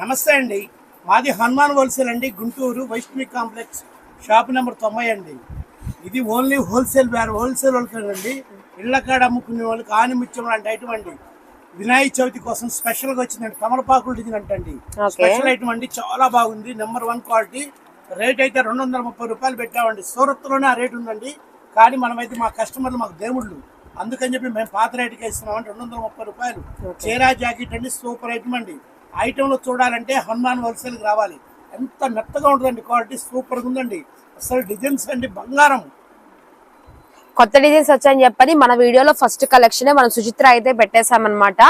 నమస్తే అండి. మాది హనుమాన్ హోల్సేల్ అండి Guntur Vaishnavi complex shop number తొంభై అండి. ఇది ఓన్లీ హోల్సేల్ బ్యార్ హోల్సేల్ వాళ్ళకి అండి ఇళ్ళ కాడ అమ్ముకునే వాళ్ళకి ఆనిమిత్యం లాంటి ఐటమ్ అండి. వినాయక చవితి కోసం స్పెషల్గా వచ్చిందండి. తమలపాకులు Okay. స్పెషల్ ఐటమ్ అండి చాలా బాగుంది. నెంబర్ వన్ క్వాలిటీ రేట్ అయితే రెండు వందల ముప్పై రూపాయలు పెట్టామండి. సూరత్లోనే ఆ రేట్ ఉందండి. కానీ మనమైతే మా కస్టమర్లు మాకు దేవుళ్ళు. అందుకని చెప్పి మేము పాత రేటుకే ఇస్తున్నామండి రెండు వందల ముప్పై రూపాయలు. చీరా జాకెట్ అండి సూపర్ ఐటమ్ అండి. ఐటెంలో చూడాలంటే హనుమాన్ హోల్సేల్ రావాలి. ఎంత మెత్తగా ఉంటుందండి క్వాలిటీ సూపర్గా ఉందండి. అసలు డిజైన్స్ అండి బంగారం. కొత్త డిజైన్స్ వచ్చాయని చెప్పని మన వీడియోలో ఫస్ట్ కలెక్షన్ మనం సుచిత్ర అయితే పెట్టేశామన్నమాట.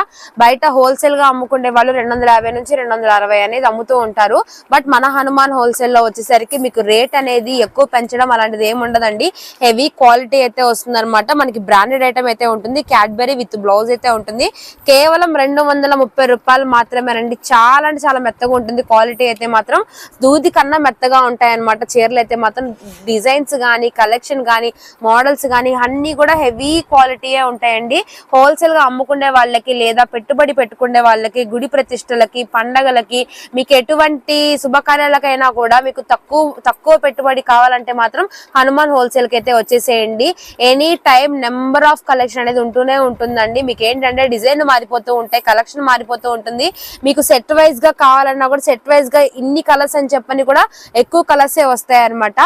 బయట హోల్సేల్గా అమ్ముకునే వాళ్ళు రెండు వందల యాభై నుంచి రెండు వందల అరవై అనేది అమ్ముతూ ఉంటారు. బట్ మన హనుమాన్ హోల్సేల్లో వచ్చేసరికి మీకు రేట్ అనేది ఎక్కువ పెంచడం అలాంటిది ఏమి ఉండదండి. హెవీ క్వాలిటీ అయితే వస్తుంది అనమాట మనకి బ్రాండెడ్ ఐటమ్ అయితే ఉంటుంది. క్యాడ్బెరీ విత్ బ్లౌజ్ అయితే ఉంటుంది. కేవలం రెండు వందల ముప్పై రూపాయలు మాత్రమేనండి చాలా అంటే చాలా మెత్తగా ఉంటుంది. క్వాలిటీ అయితే మాత్రం దూది కన్నా మెత్తగా ఉంటాయి అనమాట చీరలు అయితే మాత్రం డిజైన్స్ కానీ కలెక్షన్ కానీ మోడల్స్ కానీ అన్ని కూడా హెవీ క్వాలిటీయే ఉంటాయండి. హోల్సేల్గా అమ్ముకునే వాళ్ళకి లేదా పెట్టుబడి పెట్టుకునే వాళ్ళకి గుడి ప్రతిష్టలకి పండగలకి మీకు ఎటువంటి శుభకార్యాలకైనా కూడా మీకు తక్కువ తక్కువ పెట్టుబడి కావాలంటే మాత్రం హనుమాన్ హోల్సేల్కి అయితే వచ్చేసేయండి. Any time number of collection అనేది ఉంటూనే ఉంటుందండి. మీకు ఏంటంటే డిజైన్ మారిపోతూ ఉంటాయి కలెక్షన్ మారిపోతూ ఉంటుంది. మీకు సెట్ వైజ్గా కావాలన్నా కూడా సెట్ వైజ్గా ఇన్ని కలర్స్ అని చెప్పని కూడా ఎక్కువ కలర్స్ వస్తాయి అనమాట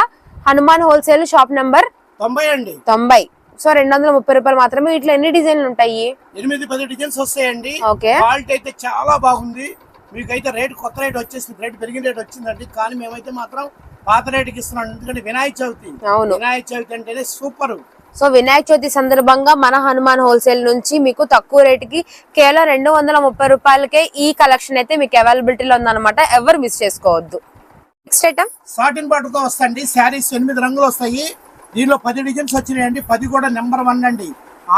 హనుమాన్ హోల్సేల్ షాప్ నెంబర్ తొంభై అండి. తొంభై. సో రెండు వందల ముప్పై రూపాయలు మాత్రమే ఇట్లా ఎన్ని డిజైన్లు ఉంటాయి? ఎనిమిది పది డిజైన్స్ వస్తాయండి. ఓకే. క్వాలిటీ అయితే చాలా బాగుంది. మీకైతే రేట్ కొత్త రేట్ వచ్చేసింది. రేట్ పెరిగిన రేట్ వచ్చిందండి. కానీ మేమైతే మాత్రం పాత రేటుకి ఇస్తున్నాం. ఎందుకంటే వినాయక చవితి. అవును. వినాయక చవితి అంటేనే సూపర్. సో వినాయక చవితి సందర్భంగా మన హనుమాన్ హోల్సేల్ నుంచి మీకు తక్కువ రేటుకి కేవలం రెండు వందల ముప్పై రూపాయలకే ఈ కలెక్షన్ అయితే మీకు అవైలబిలిటీలో ఉందన్నమాట. ఎవరు మిస్ చేసుకోవద్దు. నెక్స్ట్ ఐటమ్ సాటిన్ బాటుతో వస్తాయండి శారీస్ ఎనిమిది రంగులు వస్తాయి. దీనిలో పది డిజైన్స్ వచ్చినాయండి. పది కూడా నెంబర్ వన్ అండి.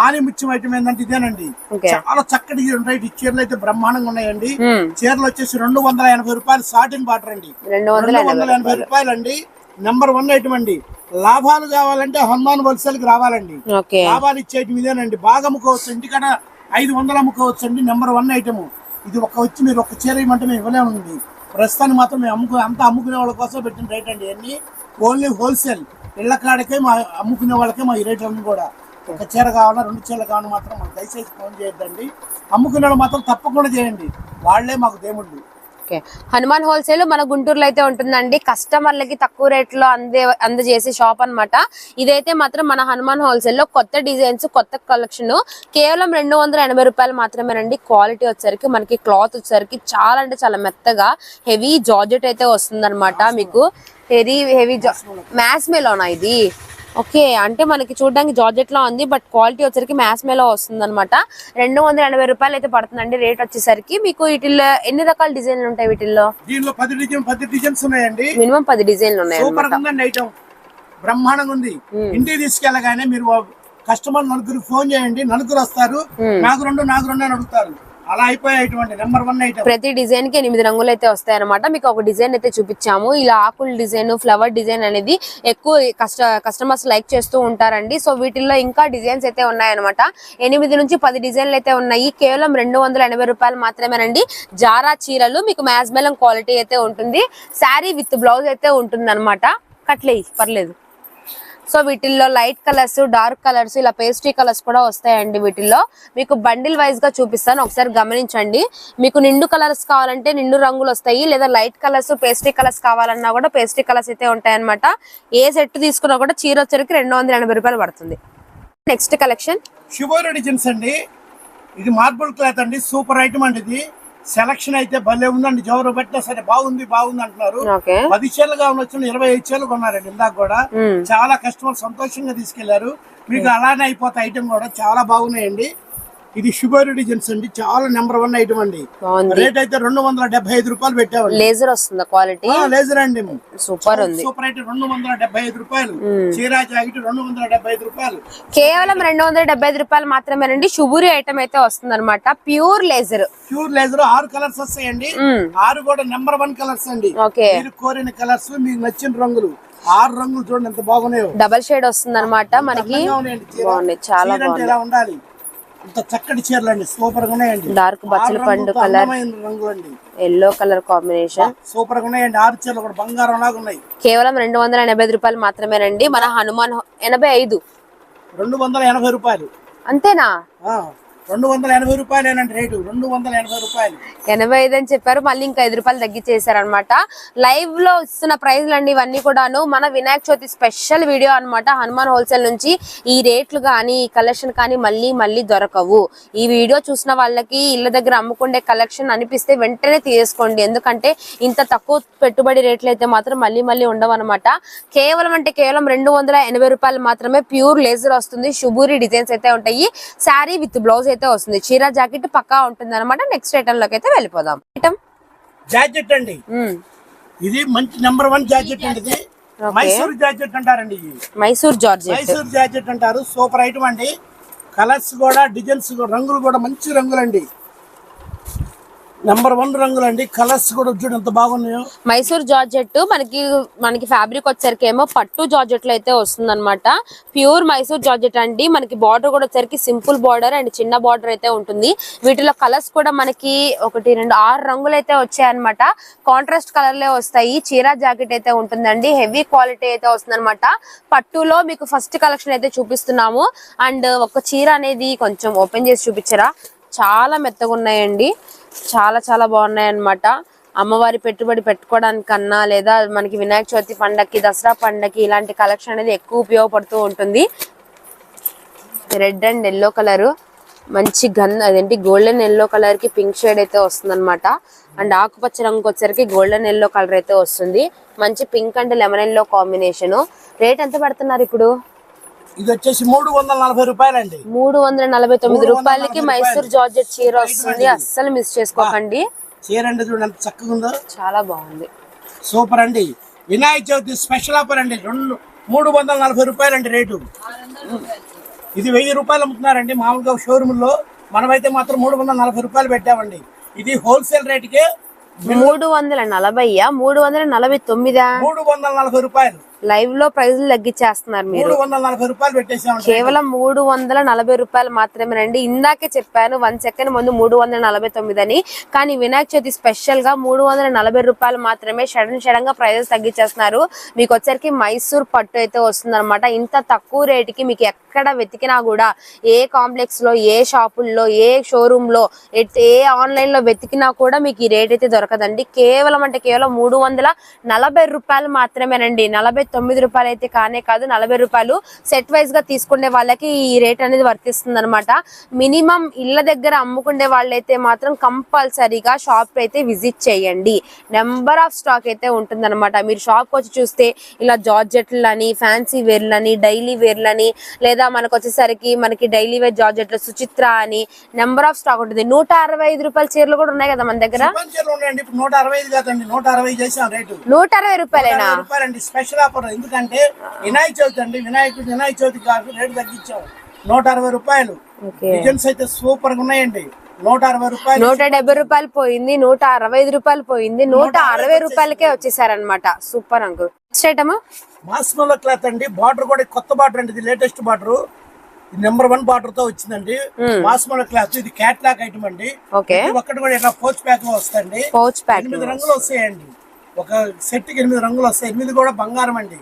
ఆని ముత్యం ఐటమ్ ఏంటంటే ఇదేనండి. చాలా చక్కటి ఉంటాయి. ఈ చీరలు అయితే బ్రహ్మాండంగా ఉన్నాయండి. చీరలు వచ్చేసి రెండు వందల ఎనభై రూపాయలు సాటిన్ బాటర్ అండి. రెండు వందల ఎనభై రూపాయలు. అండి నెంబర్ వన్ ఐటమ్ అండి. లాభాలు కావాలంటే హనుమాన్ హోల్సేల్కి రావాలండి లాభాలు ఇచ్చేటి ఇదేనండి. బాగా అమ్ముకోవచ్చు ఇంటికాడ ఐదు వందలు అమ్ముకోవచ్చు అండి. నెంబర్ వన్ ఐటమ్ ఇది ఒక వచ్చి మీరు ఒక చీర ఇవ్వమంటే మేము ఇవ్వలేమండి. ప్రస్తుతానికి మాత్రం మేము అమ్ముకు అంతా అమ్ముకునే వాళ్ళ కోసం పెట్టిన రేట్ అండి అన్ని ఓన్లీ హోల్సేల్ ఇళ్ళ కాడికే మా అమ్ముకునే వాళ్ళకే మా ఈ రేట్లన్నీ కూడా. ఒక చీర కావాలన్నా రెండు చీరలు కావాలన్నా మాత్రం మాకు దయచేసి ఫోన్ చేయొద్దండి. అమ్ముకునే వాళ్ళు మాత్రం తప్పకుండా చేయండి. వాళ్ళే మాకు దేవుళ్ళు. ఓకే. హనుమాన్ హోల్సేల్ మన గుంటూరులో అయితే ఉంటుందండి. కస్టమర్లకి తక్కువ రేట్లో అందే అందజేసే షాప్ అన్నమాట. ఇదైతే మాత్రం మన హనుమాన్ హోల్సేల్లో కొత్త డిజైన్స్ కొత్త కలెక్షన్ కేవలం రెండు వందల ఎనభై రూపాయలు మాత్రమేనండి. క్వాలిటీ వచ్చేసరికి మనకి క్లాత్ వచ్చేసరికి చాలా అంటే చాలా మెత్తగా హెవీ జార్జెట్ అయితే వస్తుంది మీకు. హెవీ హెవీ మ్యాస్ మేలోనా ఇది? ఓకే అంటే మనకి చూడడానికి జార్జెట్ లా ఉంది బట్ క్వాలిటీ వచ్చేసరికి మ్యాస్ మేలో వస్తుంది అనమాట రెండు వందల ఎనభై రూపాయలు అయితే పడుతుందండి రేట్ వచ్చేసరికి. మీకు వీటిల్లో ఎన్ని రకాల డిజైన్లు ఉంటాయి వీటిల్లో? దీనిలో పది డిజైన్ పది డిజైన్స్ ఉన్నాయండి. మినిమం పది డిజైన్లు ఉన్నాయి బ్రహ్మాండంగా ఉంది. ఇంటికి తీసుకెళ్ళగానే మీరు కస్టమర్ నలుగురు ఫోన్ చేయండి నలుగురు వస్తారు. నాకు రెండు నాకు రెండు అని అడుగుతారు. అలా అయిపోయేటువంటి నెంబర్ వన్ ఐటమ్ ప్రతి డిజైన్కి ఎనిమిది రంగులు అయితే వస్తాయి అనమాట మీకు ఒక డిజైన్ అయితే చూపించాము. ఇలా ఆకుల డిజైన్ ఫ్లవర్ డిజైన్ అనేది ఎక్కువ కస్ట కస్టమర్స్ లైక్ చేస్తూ ఉంటారండి. సో వీటిల్లో ఇంకా డిజైన్స్ అయితే ఉన్నాయన్నమాట. ఎనిమిది నుంచి పది డిజైన్లు అయితే ఉన్నాయి. కేవలం రెండు వందల ఎనభై రూపాయలు మాత్రమేనండి. జారా చీరలు మీకు మ్యాజ్మెలం క్వాలిటీ అయితే ఉంటుంది. శారీ విత్ బ్లౌజ్ అయితే ఉంటుంది అనమాట కట్లే పర్లేదు. సో వీటిల్లో లైట్ కలర్స్ డార్క్ కలర్స్ ఇలా పేస్ట్రీ కలర్స్ కూడా వస్తాయండి వీటిల్లో. మీకు బండిల్ వైజ్గా చూపిస్తాను. ఒకసారి గమనించండి. మీకు నిండు కలర్స్ కావాలంటే నిండు రంగులు వస్తాయి. లేదా లైట్ కలర్స్ పేస్ట్రీ కలర్స్ కావాలన్నా కూడా పేస్ట్రీ కలర్స్ అయితే ఉంటాయన్నమాట. ఏ సెట్ తీసుకున్నా కూడా చీర వచ్చరికి రెండు వందల ఎనభై రూపాయలు పడుతుంది. Next collection. షుగర్ డిజైన్స్ అండి. ఇది మార్బుల్ క్లాత్ అండి. సూపర్ ఐటమ్ అండి ఇది. సెలక్షన్ అయితే భలే ఉందండి. జవరు పెట్టినా సరే బాగుంది బాగుంది అంటున్నారు. పది చీరలు కావాలి వచ్చిన ఇరవై ఐదు చీరలు కొన్నారండి ఇందాక కూడా. చాలా కస్టమర్ సంతోషంగా తీసుకెళ్ళారు. మీకు అలానే అయిపోతాయి ఐటమ్ కూడా చాలా బాగున్నాయండి. ఇది షుగర్ డిజైన్స్ అండి. చాలా నెంబర్ వన్ ఐటమ్ అండి. రేట్ అయితే రెండు వందల డెబ్బై ఐదు రూపాయలు పెట్టామండి. లేజర్ వస్తుంది క్వాలిటీ? లేజర్ అండి. సూపర్ ఉంది. సూపర్ అయితే రెండు వందల డెబ్బై ఐదు రూపాయలు. చీరా జాకెట్ రెండు వందల డెబ్బై ఐదు రూపాయలు. కేవలం రెండు వందల డెబ్బై ఐదు రూపాయలు మాత్రమేనండి. శుభురి ఐటమ్ అయితే వస్తుంది అనమాట ప్యూర్ లేజర్. ప్యూర్ లేజర్ ఆరు కలర్స్ వస్తాయండి. ఆరు కూడా నెంబర్ వన్ కలర్స్ అండి. ఓకే. మీరు కోరిన కలర్స్ మీకు నచ్చిన రంగులు. ఆరు రంగులు చూడండి ఎంత బాగున్నాయో. డబల్ షేడ్ వస్తుంది అనమాట మనకి. బాగుంది చాలా బాగుంది ఉండాలి? ఇంత చక్కటి చీరలు అండి. సూపర్గా ఉన్నాయండి డార్క్ బచ్చల పండు కలర్ రంగు అండి ఎల్లో కలర్ కాంబినేషన్ సూపర్గా ఉన్నాయండి. ఆరు చీరలు కూడా బంగారం లాగా ఉన్నాయి. కేవలం రెండు వందల ఎనభై ఐదు రూపాయలు మాత్రమేనండి. మన హనుమాన్ ఎనభై ఐదు. రెండు వందల ఎనభై రూపాయలు. అంతేనా? రెండు వందల ఎనభై రూపాయలేనండి రేటు. రెండు వందల ఎనభై రూపాయలు. ఎనభై ఐదు అని చెప్పారు. మళ్ళీ ఇంకా ఐదు రూపాయలు తగ్గించేశారు అనమాట లైవ్లో ఇస్తున్న ప్రైజ్లు అండి ఇవన్నీ కూడాను. మన వినాయక చవితి స్పెషల్ వీడియో అన్నమాట. హనుమాన్ హోల్సేల్ నుంచి ఈ రేట్లు కానీ ఈ కలెక్షన్ కానీ మళ్ళీ మళ్ళీ దొరకవు. ఈ వీడియో చూసిన వాళ్ళకి ఇళ్ళ దగ్గర అమ్ముకుండే కలెక్షన్ అనిపిస్తే వెంటనే తీసుకోండి ఎందుకంటే ఇంత తక్కువ పెట్టుబడి రేట్లు అయితే మాత్రం మళ్ళీ మళ్ళీ ఉండవు అనమాట కేవలం అంటే కేవలం రెండు వందల ఎనభై రూపాయలు మాత్రమే ప్యూర్ లేజర్ వస్తుంది. షుబూరి డిజైన్స్ అయితే ఉంటాయి. శారీ విత్ బ్లౌజ్ అయితే వస్తుంది. చీర జాకెట్ పక్కా ఉంటుంది అనమాట నెక్స్ట్ ఐటమ్లోకి అయితే వెళ్ళిపోదాం. ఐటమ్ జాకెట్ అండి. ఇది మంచి నెంబర్ వన్ జాకెట్ అండి ఇది. మైసూర్ జాకెట్ అంటారండి మైసూర్ జార్జెట్ మైసూర్ జాకెట్ అంటారు. సూపర్ ఐటమ్ అండి. కలర్స్ కూడా డిజైన్స్ రంగులు కూడా మంచి రంగులండి. నెంబర్ వన్ రంగులండి. కలర్స్ కూడా చూడు ఎంత బాగున్నాయో. మైసూర్ జార్జెట్ మనకి మనకి ఫ్యాబ్రిక్ వచ్చరికి ఏమో పట్టు జార్జెట్లో అయితే వస్తుంది అనమాట ప్యూర్ మైసూర్ జార్జెట్ అండి. మనకి బార్డర్ కూడా వచ్చరికి సింపుల్ బార్డర్ అండ్ చిన్న బార్డర్ అయితే ఉంటుంది. వీటిలో కలర్స్ కూడా మనకి ఒకటి రెండు ఆరు రంగులు అయితే వచ్చాయన్నమాట. కాంట్రాస్ట్ కలర్ లే వస్తాయి. చీర జాకెట్ అయితే ఉంటుందండి. హెవీ క్వాలిటీ అయితే వస్తుందన్నమాట. పట్టులో మీకు ఫస్ట్ కలెక్షన్ అయితే చూపిస్తున్నాము. అండ్ ఒక చీర అనేది కొంచెం ఓపెన్ చేసి చూపించరా? చాలా మెత్తగా ఉన్నాయండి. చాలా చాలా బాగున్నాయి అన్నమాట అమ్మవారి పెట్టుబడి పెట్టుకోవడానికన్నా లేదా మనకి వినాయక చవితి పండక్కి దసరా పండక్కి ఇలాంటి కలెక్షన్ అనేది ఎక్కువ ఉపయోగపడుతూ ఉంటుంది. Red and yellow colour. మంచి గన్ అదేంటి గోల్డెన్ ఎల్లో కలర్కి పింక్ షేడ్ అయితే వస్తుంది అనమాట అండ్ ఆకుపచ్చ రంగుకి వచ్చేసరికి గోల్డెన్ ఎల్లో కలర్ అయితే వస్తుంది. మంచి pink and lemon yellow combination. Rate ఎంత పెడుతున్నారు ఇప్పుడు? ఇది వచ్చేసి మూడు వందల నలభై రూపాయలండి. మూడు వందల నలభై తొమ్మిది రూపాయలకి నలభై మైసూర్. జార్జెట్ చీర వస్తుంది. అస్సలు మిస్ చేసుకోకండి. చీర అండి చూడండి ఎంత చక్కగా ఉందో. చాలా బాగుంది. సూపర్ అండి. వినాయక చవితి స్పెషల్ ఆఫర్ అండి. రెండు మూడు వందల నలభై రూపాయలండి రేటు. ఇది వెయ్యి రూపాయలు అమ్ముతున్నారండి మామూలుగా షోరూమ్లో. మనమైతే మాత్రం మూడు వందల నలభై రూపాయలు పెట్టామండి. ఇది హోల్సేల్ రేటుకే. మూడు వందల నలభైయా? మూడు వందల నలభై తొమ్మిదా? మూడు వందల నలభై రూపాయలు. లైవ్లో ప్రైజులు తగ్గించేస్తున్నారు మీరు. కేవలం మూడు వందల నలభై రూపాయలు మాత్రమేనండి. ఇందాకే చెప్పాను వన్ సెకండ్ ముందు మూడు వందల నలభై తొమ్మిది అని. కానీ వినాయక చవితి స్పెషల్గా మూడు వందల నలభై రూపాయలు మాత్రమే సడన్ సడన్గా ప్రైజెస్ తగ్గించేస్తున్నారు. మీకు వచ్చరికి మైసూర్ పట్టు అయితే వస్తుంది ఇంత తక్కువ రేటుకి మీకు ఎక్కడ వెతికినా కూడా ఏ కాంప్లెక్స్లో ఏ షాపుల్లో ఏ షోరూమ్లో ఏ ఆన్లైన్లో వెతికినా కూడా మీకు ఈ రేట్ అయితే దొరకదండి. కేవలం అంటే కేవలం మూడు వందల నలభై రూపాయలు మాత్రమేనండి. నలభై తొమ్మిది రూపాయలు అయితే కానే కాదు నలభై రూపాయలు సెట్ వైజ్గా తీసుకునే వాళ్ళకి ఈ రేట్ అనేది వర్తిస్తుంది అనమాట మినిమం ఇళ్ళ దగ్గర అమ్ముకునే వాళ్ళైతే మాత్రం కంపల్సరీగా షాప్ అయితే విజిట్ చేయండి. నెంబర్ ఆఫ్ స్టాక్ అయితే ఉంటుందన్నమాట. మీరు షాప్ వచ్చి చూస్తే ఇలా జార్జెట్లని ఫ్యాన్సీ వేర్లని డైలీ వేర్లని లేదా మనకు వచ్చేసరికి మనకి డైలీ వేర్ జార్జెట్లు సుచిత్ర అని నెంబర్ ఆఫ్ స్టాక్ ఉంటుంది. నూట అరవై ఐదు రూపాయల చీరలు కూడా ఉన్నాయి కదా మన దగ్గర? నూట అరవై రూపాయలేనా? స్పెషల్ ఆఫర్ ఎందుకంటే వినాయక చవితి అండి. వినాయకుడు వినాయక చవితి కాదు రేటు తగ్గించాం నూట అరవై రూపాయలు. డిజైన్స్ అయితే సూపర్గా ఉన్నాయండి. నూట అరవై రూపాయలు. నూట డెబ్బై రూపాయలు పోయింది. నూట అరవై ఐదు రూపాయలు పోయింది. నూట అరవై రూపాయలకే వచ్చేసారనమాట సూపర్ అంకుల్. ఐటమ్ మాస్మోలో క్లాత్ అండి. బార్డర్ కూడా కొత్త బార్డర్ అండి. ఇది లేటెస్ట్ బార్డర్. నెంబర్ వన్ బార్డర్తో వచ్చిందండి మాస్మోలో క్లాత్. ఇది క్యాట్లాగ్ ఐటమ్ అండి. ఒక్కటి కూడా ఇట్లా పోస్ట్ ప్యాక్లో వస్తుంది పౌచ్ ప్యాక్ ఎనిమిది రంగులు వస్తాయండి. ఒక సెట్కి ఎనిమిది రంగులు వస్తాయి. ఎనిమిది కూడా బంగారం అండి.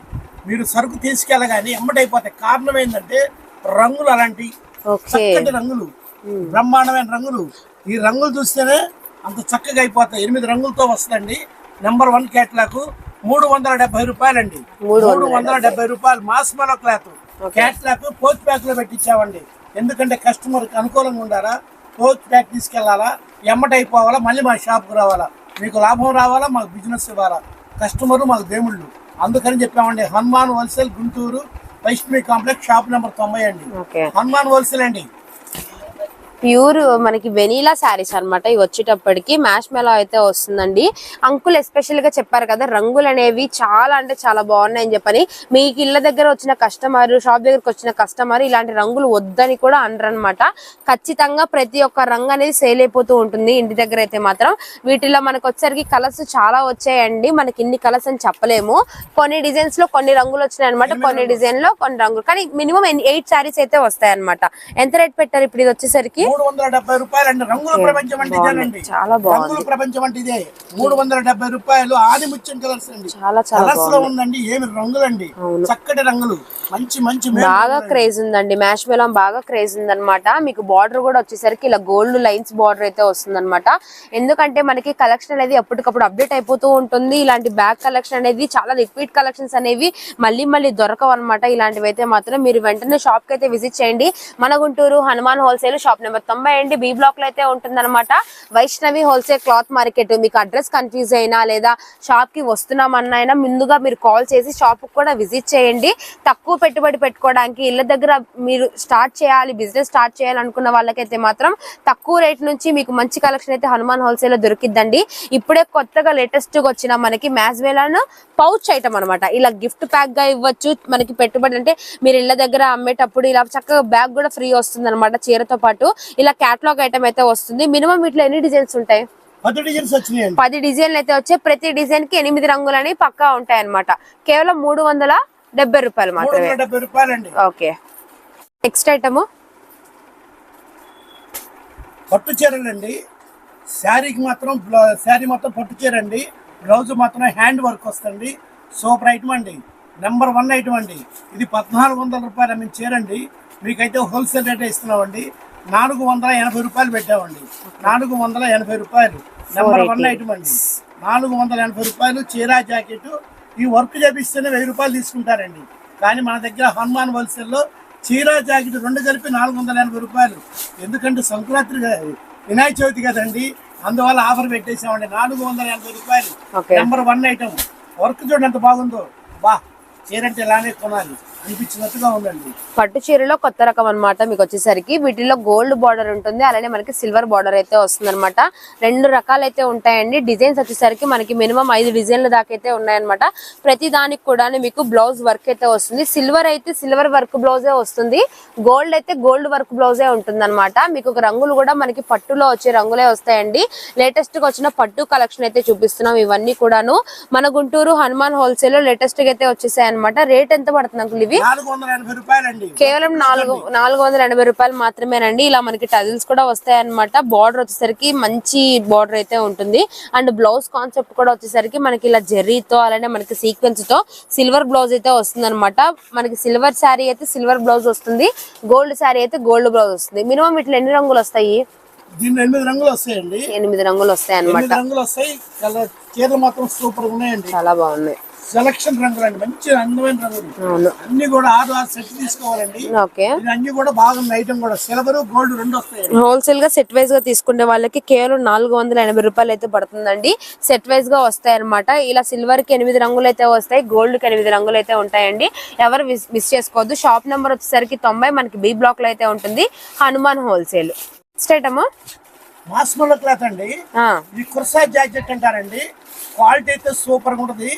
మీరు సరుకు తీసుకెళ్ళగానే ఎమ్మటైపోతాయి కారణం ఏంటంటే రంగులు అలాంటి చక్కటి రంగులు బ్రహ్మాండమైన రంగులు. ఈ రంగులు చూస్తేనే అంత చక్కగా అయిపోతాయి. ఎనిమిది రంగులతో వస్తుందండి. నెంబర్ వన్ క్యాట్లాక్ మూడు వందల డెబ్బై రూపాయలండి. మూడు మూడు వందల డెబ్బై రూపాయలు మాస్మలో క్లాత్. Catalogue post ప్యాక్లో పెట్టించామండి. ఎందుకంటే కస్టమర్కి అనుకూలంగా ఉండాలా? పోస్ట్ ప్యాక్ తీసుకెళ్ళాలా? ఎమ్మట అయిపోవాలా? మళ్ళీ మా షాప్కు రావాలా? మీకు లాభం రావాలా? మాకు బిజినెస్ ఇవ్వాలా? కస్టమర్ మాకు దేవుళ్ళు. అందుకని చెప్పామండి Hanuman wholesale Guntur Vaishnavi complex shop number తొంభై అండి. హనుమాన్ హోల్సేల్ అండి. ప్యూర్ మనకి వెనీలా శారీస్ అన్నమాట. ఇవి వచ్చేటప్పటికి మ్యాష్ మెలో అయితే వస్తుందండి. అంకుల్ ఎస్పెషల్గా చెప్పారు కదా రంగులు అనేవి చాలా అంటే చాలా బాగున్నాయి అని చెప్పని. మీకు ఇళ్ళ దగ్గర వచ్చిన కస్టమర్ షాప్ దగ్గరకు వచ్చిన కస్టమర్ ఇలాంటి రంగులు వద్దని కూడా అనరనమాట ఖచ్చితంగా ప్రతి ఒక్క రంగు అనేది సేల్ అయిపోతూ ఉంటుంది ఇంటి దగ్గర అయితే మాత్రం. వీటిలో మనకు వచ్చేసరికి కలర్స్ చాలా వచ్చాయండి. మనకి ఇన్ని కలర్స్ అని చెప్పలేము. కొన్ని డిజైన్స్లో కొన్ని రంగులు వచ్చినాయి అనమాట కొన్ని డిజైన్లో కొన్ని రంగులు. కానీ మినిమం ఎయిట్ శారీస్ అయితే వస్తాయి అనమాట ఎంత రేట్ పెట్టారు ఇప్పుడు ఇది వచ్చేసరికి? మూడు వందల డెబ్బై రూపాయలు అండి రంగుల ప్రపంచం అంటే ఇదేనండి. చాలా రంగుల ప్రపంచం అంటే ఇదే. మూడు వందల డెబ్బై రూపాయలు ఆదిముత్యం కలర్స్ అండి. కలర్స్లో ఉందండి ఏమి రంగులండి. చక్కటి రంగులు. మంచి మంచి బాగా క్రేజ్ ఉందండి. మ్యాష్ మెలాన్ బాగా క్రేజ్ ఉందన్నమాట. మీకు బార్డర్ కూడా వచ్చేసరికి ఇలా గోల్డ్ లైన్స్ బార్డర్ అయితే వస్తుందన్నమాట. ఎందుకంటే మనకి కలెక్షన్ అనేది ఎప్పటికప్పుడు అప్డేట్ అయిపోతూ ఉంటుంది. ఇలాంటి బ్యాగ్ కలెక్షన్ అనేది చాలా రిపీట్ కలెక్షన్స్ అనేవి మళ్ళీ మళ్ళీ దొరకవు అనమాట ఇలాంటివి అయితే మాత్రం మీరు వెంటనే షాప్కి అయితే విజిట్ చేయండి. మన Guntur Hanuman wholesale shop number తొంభై అండి బి బ్లాక్లో అయితే ఉంటుందన్నమాట. Vaishnavi wholesale cloth market. మీకు అడ్రస్ కన్ఫ్యూజ్ అయినా లేదా షాప్కి వస్తున్నామన్నా అయినా ముందుగా మీరు కాల్ చేసి షాప్ కూడా విజిట్ చేయండి. తక్కువ పెట్టుబడి పెట్టుకోవడానికి ఇళ్ళ దగ్గర మీరు స్టార్ట్ చేయాలి బిజినెస్ స్టార్ట్ చేయాలనుకున్న వాళ్ళకైతే మాత్రం తక్కువ రేట్ నుంచి మీకు మంచి కలెక్షన్ అయితే హనుమాన్ హోల్సేల్లో దొరికిద్దండి. ఇప్పుడే కొత్తగా లేటెస్ట్గా వచ్చిన మనకి మ్యాజ్వేలాను పౌచ్ ఐటమ్ అనమాట ఇలా గిఫ్ట్ ప్యాక్గా ఇవ్వచ్చు. మనకి పెట్టుబడి అంటే మీరు ఇళ్ళ దగ్గర అమ్మేటప్పుడు ఇలా చక్కగా బ్యాగ్ కూడా ఫ్రీ వస్తుంది అనమాట చీరతో పాటు. ఇలా క్యాటలాగ్ ఐటమ్ అయితే వస్తుంది. మినిమం వీటిలో ఎన్ని డిజైన్స్ ఉంటాయి? పది డిజైన్లు అయితే వచ్చాయి ప్రతి డిజైన్కి ఎనిమిది రంగులు అనేవి పక్కా ఉంటాయి అనమాట కేవలం మూడు వందల డెబ్బై రూపాయలు మాత్రమే. ఓకే. నెక్స్ట్ ఐటమ్ పట్టు చీరలండి. శారీకి మాత్రం శారీ మొత్తం పట్టు చీర అండి బ్లౌజ్ మాత్రం హ్యాండ్ వర్క్ వస్తుంది సూపర్ ఐటమ్ అండి. నెంబర్ వన్ ఐటమ్ అండి. ఇది పద్నాలుగు వందల రూపాయలు మేము చీర అండి మీకైతే హోల్సేల్ రేట్ ఇస్తున్నామండి. నాలుగు వందల ఎనభై రూపాయలు పెట్టామండి. నాలుగు వందల ఎనభై రూపాయలు. నెంబర్ వన్ ఐటమ్ అండి. నాలుగు వందల ఎనభై రూపాయలు చీర జాకెట్ ఈ వర్క్ చేపిస్తేనే వెయ్యి రూపాయలు తీసుకుంటారండి. కానీ మన దగ్గర హనుమాన్ హోల్సేల్లో చీర జాకెట్ రెండు కలిపి నాలుగు వందల ఎనభై రూపాయలు. ఎందుకంటే సంక్రాంతి వినాయక చవితి కదండి అందువల్ల ఆఫర్ పెట్టేసామండి. నాలుగు వందల ఎనభై రూపాయలు. నెంబర్ వన్ ఐటమ్ వర్క్ చూడండి ఎంత బాగుందో. బా చీర అంటే ఇలానే కొనాలి. అనిపించినట్టుగా ఉందండి. పట్టు చీరలో కొత్త రకం అన్నమాట మీకు వచ్చేసరికి. వీటిలో గోల్డ్ బార్డర్ ఉంటుంది. అలానే మనకి సిల్వర్ బార్డర్ అయితే వస్తుంది అనమాట రెండు రకాలు అయితే ఉంటాయండి. డిజైన్స్ వచ్చేసరికి మనకి మినిమం ఐదు డిజైన్ల దాకా అయితే ఉన్నాయన్నమాట. ప్రతి దానికి కూడా మీకు బ్లౌజ్ వర్క్ అయితే వస్తుంది. సిల్వర్ అయితే సిల్వర్ వర్క్ బ్లౌజే వస్తుంది. గోల్డ్ అయితే గోల్డ్ వర్క్ బ్లౌజే ఉంటుంది అనమాట మీకు రంగులు కూడా మనకి పట్టులో వచ్చే రంగులే వస్తాయండి. లేటెస్ట్గా వచ్చిన పట్టు కలెక్షన్ అయితే చూపిస్తున్నాం. ఇవన్నీ కూడాను. మన గుంటూరు హనుమాన్ హోల్సేల్లో లేటెస్ట్గా అయితే వచ్చేసాయి అనమాట రేట్ ఎంత పడుతుంది ఇవి. కేవలం నాలుగు నాలుగు వందల ఎనభై రూపాయలు మాత్రమేనండి. ఇలా మనకి టజిల్స్ కూడా వస్తాయి అనమాట బార్డర్ వచ్చేసరికి మంచి బార్డర్ అయితే ఉంటుంది. అండ్ బ్లౌజ్ కాన్సెప్ట్ కూడా వచ్చేసరికి మనకి ఇలా జెర్రీతో అలానే మనకి సీక్వెన్స్తో సిల్వర్ బ్లౌజ్ అయితే వస్తుంది అనమాట మనకి సిల్వర్ శారీ అయితే సిల్వర్ బ్లౌజ్ వస్తుంది. గోల్డ్ శారీ అయితే గోల్డ్ బ్లౌజ్ వస్తుంది. మినిమం ఇట్లా ఎన్ని రంగులు వస్తాయి? ఎనిమిది రంగులు వస్తాయండి. ఎనిమిది రంగులు వస్తాయి అనమాట రంగులు వస్తాయి. కలర్ చీరలు మాత్రం సూపర్ ఉన్నాయండి. చాలా బాగున్నాయి. సెలక్షన్ రంగులు అండి. మంచి అందమైన రంగులు. అన్ని కూడా ఆరు ఆరు సెట్ తీసుకోవాలండి. అన్ని కూడా బాగుంది ఐటమ్ కూడా. సిల్వర్ గోల్డ్ రెండు వస్తాయండి. హోల్సేల్గా సెట్ వైజ్గా తీసుకునే వాళ్ళకి కేవలం నాలుగు వందల ఎనభై రూపాయలు అయితే పడుతుందండి. సెట్ వైజ్గా వస్తాయి అనమాట ఇలా సిల్వర్కి ఎనిమిది రంగులు అయితే వస్తాయి. గోల్డ్కి ఎనిమిది రంగులు అయితే ఉంటాయండి. ఎవరు మిస్ చేసుకోవద్దు. షాప్ నెంబర్ వచ్చేసరికి తొంభై మనకి బి బ్లాక్లో అయితే ఉంటుంది. హనుమాన్ హోల్సేల్ నెక్స్ట్ ఐటమ్ మాస్మల్ల క్లాత్ అండి. ఈ కుర్సా జాకెట్ అంటారండి. క్వాలిటీ అయితే సూపర్గా ఉంటుంది.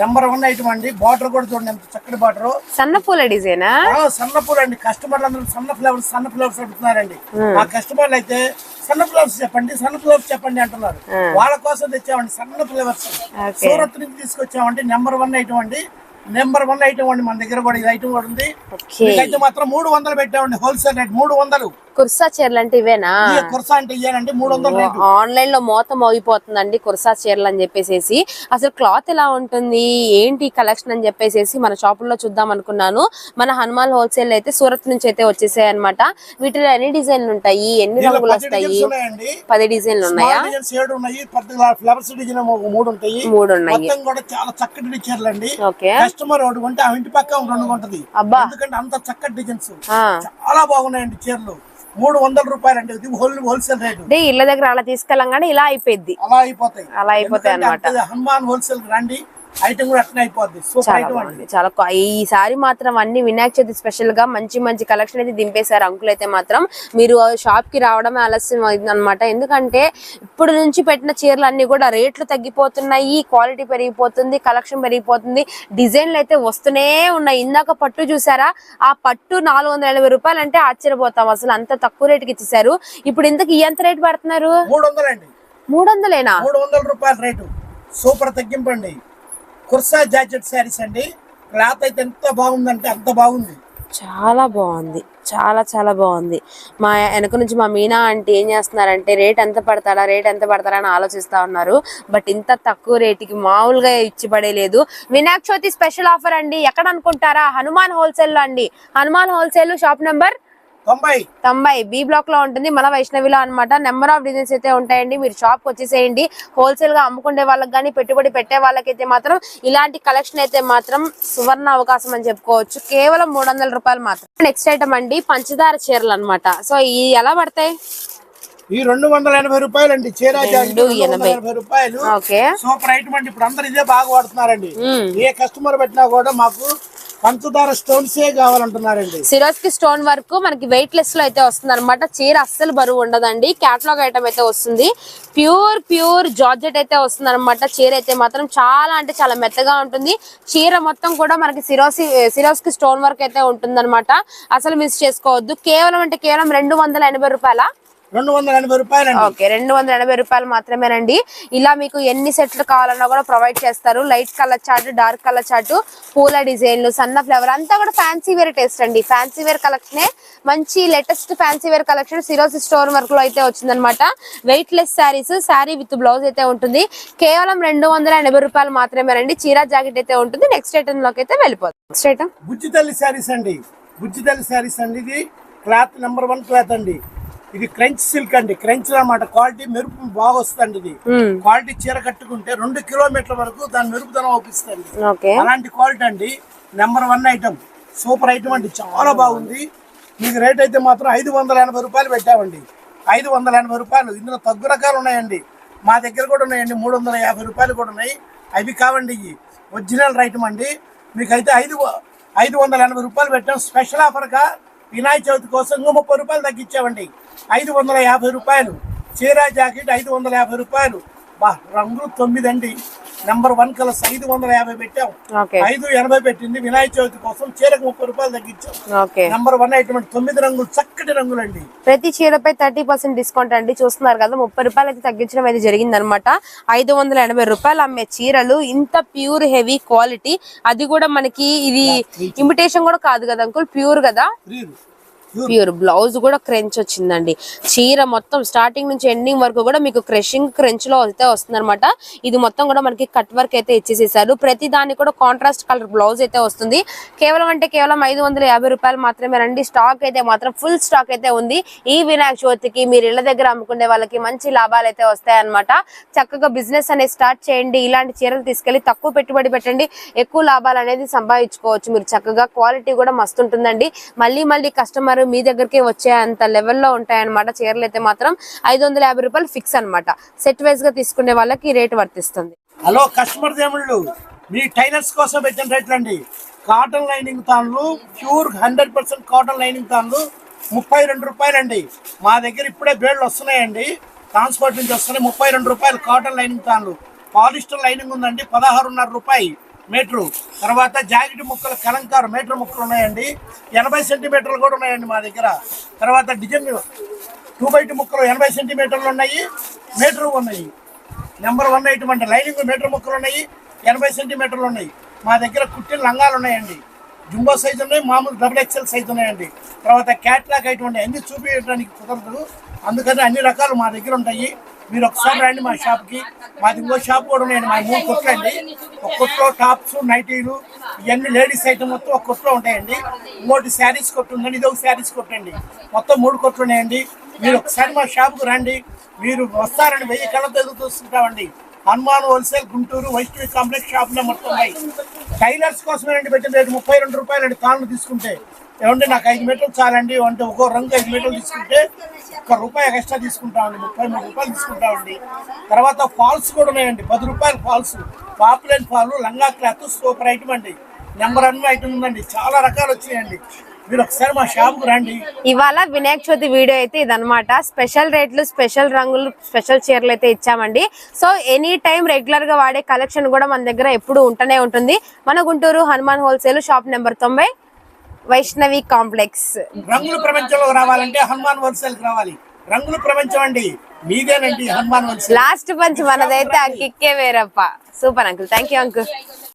నెంబర్ వన్ ఐటమ్ అండి. బార్డర్ కూడా చూడండి ఎంత చక్కటి బార్డర్ సన్న పూల డిజైనా సన్న పూలు అండి. కస్టమర్లు అందరూ సన్న ఫ్లవర్స్ సన్న ఫ్లవర్స్ అడుగుతున్నారండి. మా కస్టమర్లు అయితే సన్న ఫ్లవర్స్ చెప్పండి సన్న ఫ్లవర్స్ చెప్పండి అంటున్నారు. వాళ్ళ కోసం తెచ్చామండి సన్న ఫ్లవర్స్. సూరత్ నుంచి తీసుకొచ్చామండి. నెంబర్ వన్ ఐటమ్ అండి. నెంబర్ వన్ ఐటమ్ అండి. మన దగ్గర కూడా ఇది ఐటమ్ కూడా ఉంది. మీకైతే మాత్రం మూడు వందలు పెట్టామండి. హోల్సేల్ రేట్ మూడు వందలు. కుర్సా చీరలు అంటే ఇవేనా? కుర్సా అంటే మూడు వందలు ఆన్లైన్లో మోత మోగిపోతుందండి కుర్సా చీరలు అని చెప్పేసి అసలు క్లాత్ ఎలా ఉంటుంది? ఏంటి కలెక్షన్ అని చెప్పేసి మన షాపుల్లో చూద్దాం అనుకున్నాను. మన హనుమాన్ హోల్సేల్ అయితే సూరత్ నుంచి అయితే వచ్చేసాయి అనమాట వీటిలో ఎన్ని డిజైన్లు ఉంటాయి? ఎన్ని రంగులు వస్తాయి? పది డిజైన్లు ఉన్నాయా? ఫ్లవర్స్ డిజైన్ మూడు ఉంటాయి. మూడు ఉన్నాయి. కూడా చాలా చక్కటి డిజైన్లు అండి ఓకే. కస్టమర్ ఒకటి కొంటే ఆ ఇంటి పక్క రెండు ఉంటది అబ్బా. ఎందుకంటే అంత చక్కటి డిజైన్స్. చాలా బాగున్నాయండి చీరలు. మూడు వందల రూపాయలు ఇది హోల్ హోల్సేల్ రేటు. అంటే ఇళ్ళ దగ్గర అలా తీసుకెళ్ళంగానే ఇలా అయిపోయింది అలా అయిపోతాయి. అలా అయిపోతాయి అంత హనుమాన్ హోల్సేల్ రండి. చాలా ఈసారి మాత్రం అన్ని వినాయక చవితి స్పెషల్గా మంచి మంచి కలెక్షన్ అయితే దింపేశారు అంకుల్ అయితే మాత్రం. మీరు షాప్కి రావడమే ఆలస్యం అయింది అనమాట ఎందుకంటే ఇప్పుడు నుంచి పెట్టిన చీరలు అన్ని కూడా రేట్లు తగ్గిపోతున్నాయి క్వాలిటీ పెరిగిపోతుంది కలెక్షన్ పెరిగిపోతుంది డిజైన్లు అయితే వస్తూనే ఉన్నాయి. ఇందాక పట్టు చూసారా? ఆ పట్టు నాలుగు వందల ఎనభై రూపాయలు అంటే ఆశ్చర్యపోతాం అసలు అంత తక్కువ రేటుకి ఇచ్చేసారు ఇప్పుడు ఇంతకు ఎంత రేట్ పడుతున్నారు? మూడు వందలేనా? మూడు వందల రూపాయల రేటు. సూపర్ తగ్గింపండి కుర్సా జాకెట్ శారీస్ అండి. క్లాత్ అయితే ఎంత బాగుందంటే అంత బాగుంది. చాలా బాగుంది. చాలా చాలా బాగుంది. మా వెనక నుంచి మా మీనా అంటే ఏం చేస్తున్నారంటే రేట్ ఎంత పడతాడా రేట్ ఎంత పడతాడా అని ఆలోచిస్తా ఉన్నారు. బట్ ఇంత తక్కువ రేటుకి మామూలుగా ఇచ్చి పడేలేదు. వినాయక చవితి స్పెషల్ ఆఫర్ అండి. ఎక్కడ అనుకుంటారా? హనుమాన్ హోల్సేల్లో అండి. హనుమాన్ హోల్సేల్ షాప్ నెంబర్ తొంభై. బి బ్లాక్లో ఉంటుంది. మన వైష్ణవిలో అన్నమాట. నెంబర్ ఆఫ్ డిజైన్స్ అయితే ఉంటాయండి. మీరు షాప్ వచ్చేసేయండి. హోల్సేల్గా అమ్ముకునే వాళ్ళకి కానీ పెట్టుబడి పెట్టే వాళ్ళకైతే మాత్రం ఇలాంటి కలెక్షన్ అయితే మాత్రం సువర్ణ అవకాశం అని చెప్పుకోవచ్చు. కేవలం మూడు వందల రూపాయలు మాత్రం. నెక్స్ట్ ఐటమ్ అండి. పంచదార చీరలు అన్నమాట. సో ఈ ఎలా పడతాయి? ఈ రెండు వందల ఎనభై రూపాయలు అండి చీర రూపాయలు. ఓకే. సూపర్ ఐటమ్ అండి. ఇప్పుడు అందరు ఇదే బాగా వాడుతున్నారండి. ఏ కస్టమర్ పెట్టినా కూడా మాకు పంచదార స్టోన్సే కావాలంటున్నారండి. సిరోస్కి స్టోన్ వర్క్ మనకి వెయిట్ లెస్లో అయితే వస్తుంది అనమాట చీర అస్సలు బరువు ఉండదండి. క్యాటలాగ్ ఐటమ్ అయితే వస్తుంది. ప్యూర్ ప్యూర్ జార్జెట్ అయితే వస్తుంది అనమాట చీర అయితే మాత్రం చాలా అంటే చాలా మెత్తగా ఉంటుంది. చీర మొత్తం కూడా మనకి సిరోసి సిరోస్కి స్టోన్ వర్క్ అయితే ఉంటుంది అసలు మిస్ చేసుకోవద్దు. కేవలం అంటే కేవలం రెండు వందల ఎనభై రూపాయల? రెండు వందల ఎనభై రూపాయలండి. ఓకే రెండు వందల ఎనభై రూపాయలు మాత్రమేనండి. ఇలా మీకు ఎన్ని సెట్లు కావాలన్నా కూడా ప్రొవైడ్ చేస్తారు. Light colour chart dark colour chart పూల డిజైన్లు సన్న ఫ్లేవర్ అంతా కూడా ఫ్యాన్సీ వేర్ టేస్ట్ అండి. ఫ్యాన్సీ వేర్ కలెక్షన్ మంచి లేటెస్ట్ ఫ్యాన్సీ వేర్ కలెక్షన్ సిరోసి స్టోర్ వర్క్లో అయితే వచ్చిందనమాట weight less saris sari with blouse అయితే ఉంటుంది. కేవలం రెండు వందల ఎనభై రూపాయలు మాత్రమేనండి. చీర జాకెట్ అయితే ఉంటుంది. నెక్స్ట్ ఐటమ్లోకి అయితే వెళ్ళిపోతుంది నెక్స్ట్ ఐటమ్ బుజ్జి తల్లి శారీస్ అండి. బుజ్జి తల్లి శారీస్ అండి ఇది. క్లాత్ నెంబర్ వన్ క్లాత్ అండి. ఇది క్రంచ్ సిల్క్ అండి. క్రంచ్ అన్నమాట. క్వాలిటీ మెరుపు బాగా వస్తుంది ఇది క్వాలిటీ చీర కట్టుకుంటే రెండు కిలోమీటర్ల వరకు దాని మెరుపుదనం అవుపిస్తుంది అలాంటి క్వాలిటీ అండి. Number one item super item అండి. చాలా బాగుంది. మీకు రేట్ అయితే మాత్రం ఐదు వందల ఎనభై రూపాయలు పెట్టామండి. ఐదు వందల ఎనభై రూపాయలు. ఇందులో తగ్గు రకాలు ఉన్నాయండి. మా దగ్గర కూడా ఉన్నాయండి. మూడు వందల యాభై రూపాయలు కూడా ఉన్నాయి. అవి కావండి ఇవి. ఒరిజినల్ ఐటమ్ అండి. మీకైతే ఐదు ఐదు వందల ఎనభై రూపాయలు పెట్టాం. స్పెషల్ ఆఫర్గా వినాయక చవితి కోసం ఇంకో ముప్పై రూపాయలు తగ్గించామండి. ఐదు వందల యాభై రూపాయలు. చీర జాకెట్ ఐదు వందల యాభై రూపాయలు. బా రంగులు తొమ్మిది అండి నెంబర్ వన్ కలర్స్ ఐదు వందల యాభై పెట్టాం ఐదు ఎనభై పెట్టింది. వినాయక చవితి కోసం చీరకు ముప్పై రూపాయలు తగ్గించాం నెంబర్ వన్ ఐటమ్ తొమ్మిది రంగులు చక్కటి రంగులండి. ప్రతి చీరపై థర్టీ పర్సెంట్ డిస్కౌంట్ అండి. చూస్తున్నారు కదా ముప్పై రూపాయలు అయితే తగ్గించడం అయితే జరిగింది అనమాట ఐదు వందల ఎనభై రూపాయలు అమ్మే చీరలు. ఇంత ప్యూర్ హెవీ క్వాలిటీ. అది కూడా మనకి ఇది ఇమిటేషన్ కూడా కాదు కదా అంకుల్? ప్యూర్ కదా? ప్యూర్ బ్లౌజ్ కూడా క్రెంచ్ వచ్చిందండి. చీర మొత్తం స్టార్టింగ్ నుంచి ఎండింగ్ వరకు కూడా మీకు క్రషింగ్ క్రెంచ్లో అయితే వస్తుంది ఇది మొత్తం కూడా మనకి కట్ వర్క్ అయితే ఇచ్చేసేసారు. ప్రతి దానికి కూడా కాంట్రాస్ట్ కలర్ బ్లౌజ్ అయితే వస్తుంది. కేవలం అంటే కేవలం ఐదు వందల యాభై రూపాయలు మాత్రమే రండి. స్టాక్ అయితే మాత్రం ఫుల్ స్టాక్ అయితే ఉంది. ఈ వినాయక చవితికి మీరు ఇళ్ళ దగ్గర అమ్ముకునే వాళ్ళకి మంచి లాభాలు అయితే వస్తాయన్నమాట. చక్కగా బిజినెస్ అనేది స్టార్ట్ చేయండి. ఇలాంటి చీరలు తీసుకెళ్ళి తక్కువ పెట్టుబడి పెట్టండి. ఎక్కువ లాభాలు అనేది సంపాదించుకోవచ్చు. మీరు చక్కగా క్వాలిటీ కూడా మస్తు ఉంటుందండి. మళ్ళీ మళ్ళీ కస్టమర్ మీ దగ్గరకే వచ్చే అంత లెవెల్లో ఉంటాయన్నమాట. చీరలు అయితే మాత్రం ఐదు వందల యాభై రూపాయలు ఫిక్స్ అన్నమాట. సెట్ వైజ్గా తీసుకునే వాళ్ళకి రేట్ వర్తిస్తుంది. హలో కస్టమర్ దేవుళ్ళు మీ టైలర్స్ కోసం పెట్టిన రేట్లు అండి cotton lining తాన్లు pure hundred percent cotton lining తాన్లు ముప్పై రెండు రూపాయలండి. మా దగ్గర ఇప్పుడే బేళ్ళు వస్తున్నాయండి. ట్రాన్స్పోర్ట్ నుంచి వస్తున్నాయి ముప్పై రెండు రూపాయలు కాటన్ లైనింగ్ తాన్లు పాలిస్టర్ లైనింగ్ ఉందండి పదహారున్నర రూపాయి. మీటరు. తర్వాత జాకెట్ ముక్కలు కలంకారు మీటర్ ముక్కలు ఉన్నాయండి. ఎనభై సెంటీమీటర్లు కూడా ఉన్నాయండి మా దగ్గర. తర్వాత డిజైన్ టూ బై టూ ముక్కలు ఎనభై సెంటీమీటర్లు ఉన్నాయి. మీటరు ఉన్నాయి. నెంబర్ వన్ ఐటమ్ అంటే లైనింగ్ మీటర్ ముక్కలు ఉన్నాయి. ఎనభై సెంటీమీటర్లు ఉన్నాయి. మా దగ్గర కుట్టిన లంగాలు ఉన్నాయండి. జుంబో సైజు ఉన్నాయి మామూలు డబుల్ ఎక్సెల్ సైజు ఉన్నాయండి. తర్వాత క్యాట్లాగ్ ఐటమ్ అన్ని చూపించడానికి కుదరదు. అందుకని అన్ని రకాలు మా దగ్గర ఉంటాయి. మీరు ఒకసారి రండి మా షాప్కి. మాది ఇంకో షాప్ కూడా ఉన్నాయండి మా మూడు కుట్లు అండి. ఒక కొట్లో టాప్స్ నైటీలు ఇవన్నీ లేడీస్ ఐటమ్ మొత్తం ఒక కొట్లో ఉంటాయండి. ఇంకోటి శారీస్ కొట్టు ఉందండి. ఇది ఒక శారీస్ కొట్టండి మొత్తం మూడు కొట్లు ఉన్నాయండి. మీరు ఒకసారి మా షాప్కి రండి. మీరు వస్తారని వెయ్యి కళ్ళతో ఎదురు చూస్తుంటామండి. Hanuman wholesale Guntur Vaishnavi complex shop number తొంభై టైలర్స్ కోసమేనండి పెట్టిన రేటు ముప్పై రెండు రూపాయలు అండి తీసుకుంటే. ఏమంటే నాకు ఐదు మీటర్లు చాలండి అంటే ఒక్కో రంగు ఐదు మీటర్లు తీసుకుంటే ఒక రూపాయి ఎక్స్ట్రా తీసుకుంటామండి ముప్పై మూడు రూపాయలు తీసుకుంటామండి తర్వాత ఫాల్స్ కూడా ఉన్నాయండి పది రూపాయలు ఫాల్స్. పాపులర్ ఫాల్ లంగా క్లాత్ సూపర్ ఐటమ్ అండి. నెంబర్ వన్ ఐటమ్ ఉందండి చాలా రకాలు వచ్చినాయండి. మీరు ఒకసారి మా షాప్కి రండి. ఇవాళ వినాయక చవితి వీడియో అయితే ఇదనమాట స్పెషల్ రేట్లు స్పెషల్ రంగులు స్పెషల్ చీరలు అయితే ఇచ్చామండి. సో ఎనీ టైం రెగ్యులర్గా వాడే కలెక్షన్ కూడా మన దగ్గర ఎప్పుడు ఉంటూనే ఉంటుంది. మన Guntur Hanuman wholesale shop number తొంభై. వైష్ణవి కాంప్లెక్స్. రంగుల ప్రపంచంలోకి రావాలంటే హనుమాన్ హోల్సేల్కి రావాలి. రంగుల ప్రపంచం అండి. మీదేనండి హనుమాన్ హోల్సేల్ లాస్ట్ పంచ్ మనదైతే ఆ కిక్కే వేరప్ప. Super uncle. Thank you uncle.